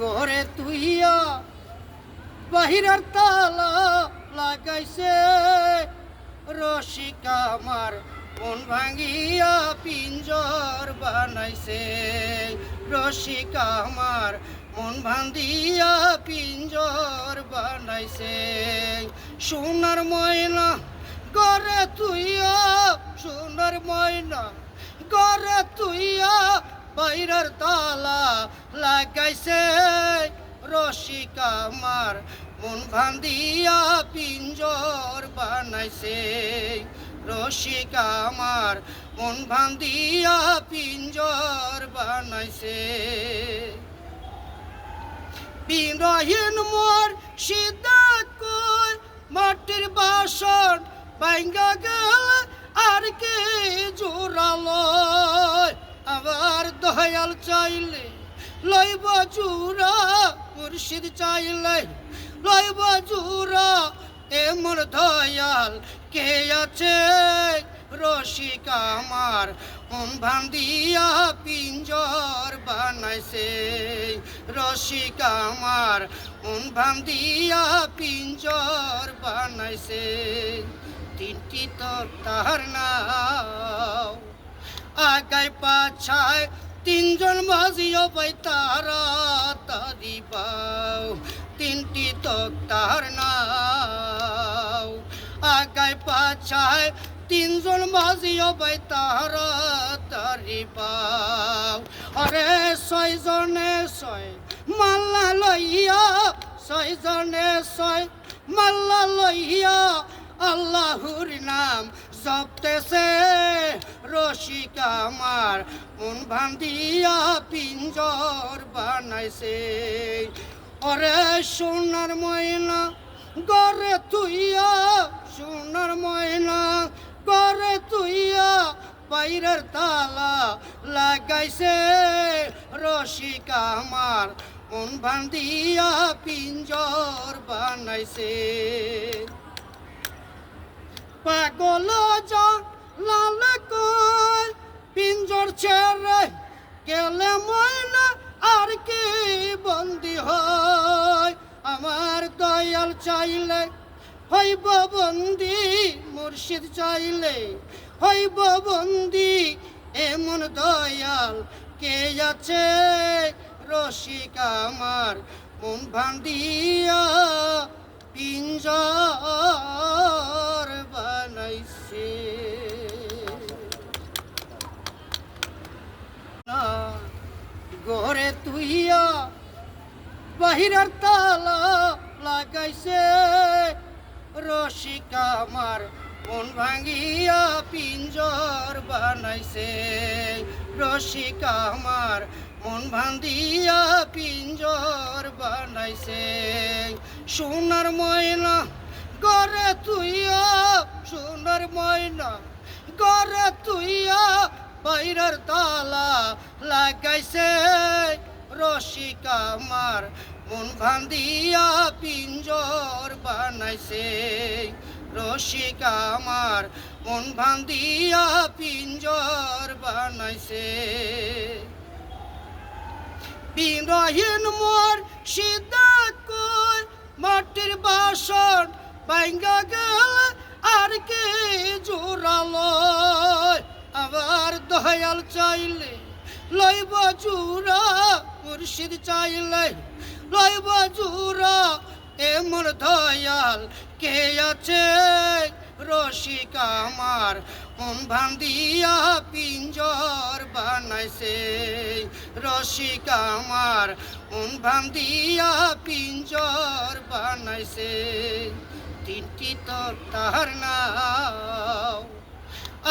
ঘরে তুইয়া বাহিরের তালা লাগাইছে। রসিকা আমার মন ভাঙিয়া পিঞ্জর বানাইছে। রসিকা আমার মন ভাঙ্গিয়া পিঞ্জর বানাইছে। সোনার ময়না গড়ে তুইয়া, সোনার ময়না গড়ে তুইয়া বাইরের তালা লাগাইছে। রসিকা আমার মন ভান্দিয়া পিঞ্জর বানাইছে। রসিকা আমার মন ভান্দিয়া পিঞ্জর বানাইছে। বিনয়ন মোর সিদ্ধাত কই? মাটির বাসন ভাঙ্গা গেল আর কে আবার দয়াল চাইলে, লইব জুরা, মুর্শিদ চাইলে, লইব জুরা এমন দয়াল কে আছে? রসিকা আমার, মন ভান্দিয়া পিঞ্জর বানাইছে। রসিকা আমার, মন ভান্দিয়া পিঞ্জর বানাইছে। তিনটি তো তাহার নাও, আগায় পাছায় তিনজন মাঝিও পাই তারা পাও। তিনটি তো তার নাও। আগায় পাছায় তিনজন মাঝিও পাই তারা পাও। আরে ছয়জনে ছয়, মাল্লা লইয়া ছয়জনে ছয়, মাল্লা লইয়া আল্লাহর নাম জপতেছে রসিকা আমার, মন ভান্দিয়া পিঞ্জর বানাইছে। ওরে সোনার ময়না, গড়ে তুইয়া, সোনার ময়না, গড়ে তুইয়া বাইরের তালা লাগাইছে। রসিকা আমার, মন ভান্দিয়া পিঞ্জর বানাইছে। পাগল যা গেলে ময়না আর কি বন্দি হয়? আমার দয়াল চাইলে হইব বন্দি, মুর্শিদ চাইলে হইব বন্দি, এমন দয়াল কে আছে? রসিকা আমার মন ভান্দিয়া পিঞ্জর বানাইছে। ঘরে তুইয়া বাহিরের তালা লাগাইছে। রসিকা আমার মন ভাঙ্গিয়া পিঞ্জর বানাইছে। রসিকা আমার মন ভান্দিয়া পিঞ্জর বানাইছে। সোনার ময়না গড়ে তুইয়া, সোনার ময়না গড়ে তুইয়া বাইরের তালা লাগাইছে। রসিকা আমার মন ভান্দিয়া পিঞ্জর বানাইছে। রসিকা আমার মন ভান্দিয়া পিঞ্জর বানাইছে। বিনয়ন মোর সিদ্ধাত কই? মাটির বাসন ভাঙ্গা গেল আর কে আবার দয়াল চাইলে, লইব জুরা মুর্শিদ চাইলে, লইব জুরা এমন দয়াল কে আছে? রসিকা আমার, মন ভান্দিয়া পিঞ্জর বানাইছে। রসিকা আমার, মন ভান্দিয়া পিঞ্জর বানাইছে। তিনটি তো তাহার নাও,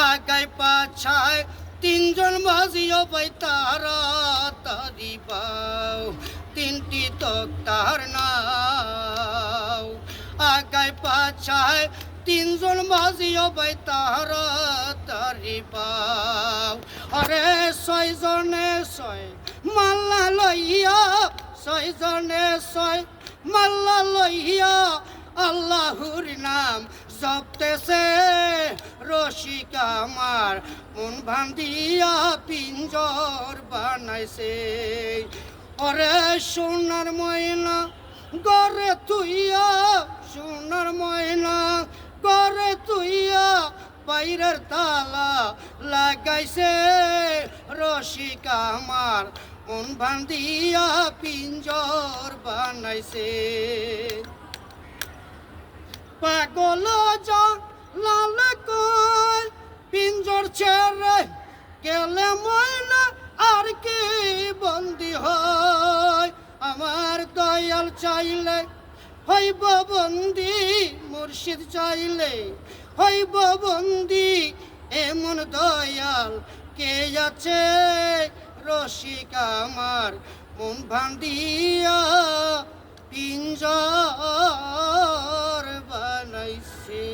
আগায় পাছায় তিনজন মাঝিও পাই তারা পাও। তিনটি তো তার নাও। আগায় পাছায় তিনজন মাঝিও পাই তারা পাও। আরে ছয়জনে ছয়, মাল্লা লইয়া ছয়জনে ছয়, মাল্লা লইয়া আল্লাহর নাম জপতেছে। রসিকা আমার, মন ভান্দিয়া পিঞ্জর বানাইছে। ওরে সোনার ময়না, গড়ে তুইয়া, সোনার ময়না, গড়ে তুইয়া, বাইরের তালা লাগাইছে। রসিক আমার, মন ভান্দিয়া পিঞ্জর বানাইছে। পাগল যা লাল ছেড়ে গেলে ময়না আর কি বন্দি হয়? আমার দয়াল চাইলে হইব বন্দি, মুর্শিদ চাইলে হইব বন্দি, এমন দয়াল কে আছে? রসিক আমার মন ভান্দিয়া পিঞ্জর বানাইছে।